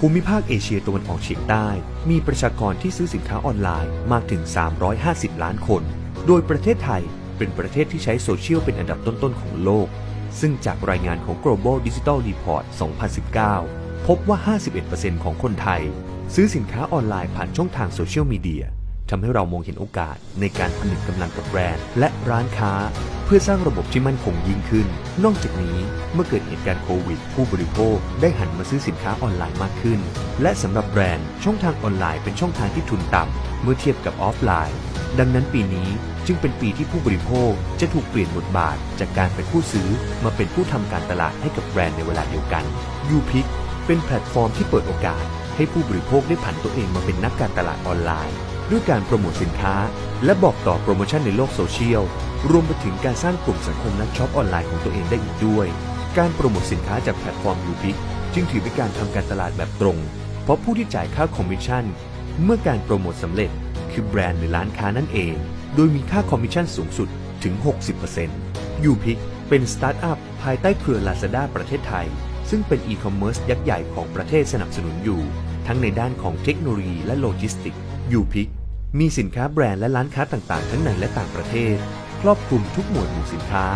ภูมิภาคเอเชียตะวันออกเฉียงใต้ มีประชากรที่ซื้อสินค้าออนไลน์มากถึง 350 ล้านคน โดยประเทศไทยเป็นประเทศที่ใช้โซเชียลเป็นอันดับต้นๆของโลก ซึ่งจากรายงานของ Global Digital Report 2019 พบว่า 51%ของคนไทย ซื้อสินค้าออนไลน์ผ่านช่องทางโซเชียลมีเดียทำให้เรามองเห็นโอกาสในการผนึกกำลังกับแบรนด์และร้านค้า เพื่อสร้างระบบที่มั่นคงยิ่งขึ้น นอกจากนี้เมื่อเกิดเหตุการณ์โควิด ผู้บริโภคได้หันมาซื้อสินค้าออนไลน์มากขึ้น และสำหรับแบรนด์ช่องทางออนไลน์เป็นช่องทางที่ทุนต่ำเมื่อเทียบกับออฟไลน์ ดังนั้นปีนี้จึงเป็นปีที่ผู้บริโภคจะถูกเปลี่ยนบทบาท จากการเป็นผู้ซื้อมาเป็นผู้ทำการตลาดให้กับแบรนด์ในเวลาเดียวกัน u p i c เป็นแพลตฟอร์มที่เปิดโอกาส ให้ผู้บริโภคได้ผันตัวเองมาเป็นนักการตลาดออนไลน์ ด้วยการโปรโมทสินค้า และบอกต่อโปรโมชั่นในโลกโซเชียล รวมไปถึงการสร้างกลุ่มสังคมนักช็อปออนไลน์ของตัวเองได้อีกด้วย การโปรโมทสินค้าจากแพลตฟอร์ม u p i c จึงถือเป็นการทำการตลาดแบบตรง เพราะผู้ที่จ่ายค่าคอมมิชชั่น เมื่อการโปรโมทสำเร็จ คือแบรนด์หรือร้านค้านั่นเอง โดยมีค่าคอมมิชชั่นสูงสุดถึง 60% u p i c เป็นสตาร์ทอัพภายใต้เครือ Lazada ประเทศไทย ซึ่งเป็นอีคอมเมิร์ซยักษ์ใหญ่ของประเทศสนับสนุนอยู่ ทั้งในด้านของเทคโนโลยีและโลจิสติก u p i c มีสินค้าแบรนด์และร้านค้าต่างๆ ทั้งในและต่างประเทศ ครอบคลุมทุกหมวดหมู่สินค้า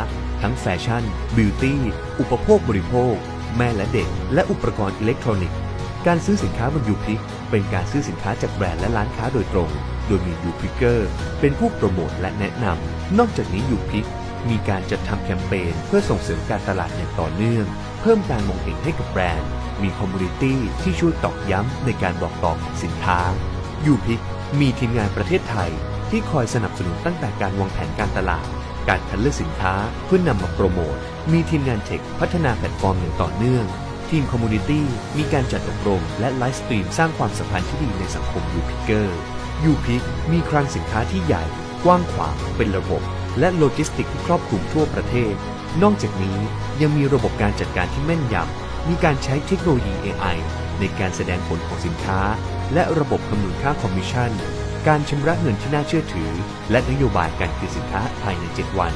ทั้งแฟชั่น บิวตี้ อุปโภคบริโภค แม่และเด็ก และอุปกรณ์อิเล็กทรอนิกส์ การซื้อสินค้าบนยูพิกเป็นการซื้อสินค้าจากแบรนด์และร้านค้าโดยตรง โดยมียูพิกเกอร์เป็นผู้โปรโมทและแนะนำ นอกจากนี้ยูพิกมีการจัดทำแคมเปญเพื่อส่งเสริมการตลาดอย่างต่อเนื่อง เพิ่มการมองเห็นให้กับแบรนด์ มีคอมมูนิตี้ที่ช่วยตอกย้ำในการบอกต่อของสินค้ายูพิก มีทีมงานประเทศไทยที่คอยสนับสนุนตั้งแต่การวางแผนการตลาด การคัดเลือกสินค้าเพื่อนนำมาโปรโมท มีทีมงานเทคพัฒนาแพลตฟอร์มอย่างต่อเนื่อง ทีมคอมมูนิตี้มีการจัดอบรม และไลฟ์สตรีมสร้างความสัมพันธ์ที่ดีในสังคมยูพิกเกอร์ยูพิกมีคลังสินค้าที่ใหญ่ กว้างขวางเป็นระบบ และโลจิสติกที่ครอบคลุมทั่วประเทศ นอกจากนี้ยังมีระบบการจัดการที่แม่นยำ มีการใช้เทคโนโลยี AI ในการแสดงผลของสินค้า และระบบคำนวณค่าคอมมิชชั่น การชำระเงินที่น่าเชื่อถือ และนโยบายการคืนสินค้าภายใน 7 วัน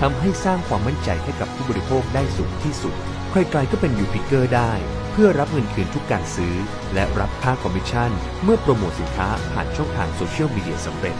ทำให้สร้างความมั่นใจให้กับผู้บริโภคได้สูงที่สุด ใครๆก็เป็นยูพิเกอร์ได้ เพื่อรับเงินคืนทุกการซื้อ และรับค่าคอมมิชชั่น เมื่อโปรโมทสินค้าผ่านช่องทางโซเชียลมีเดียสำเร็จ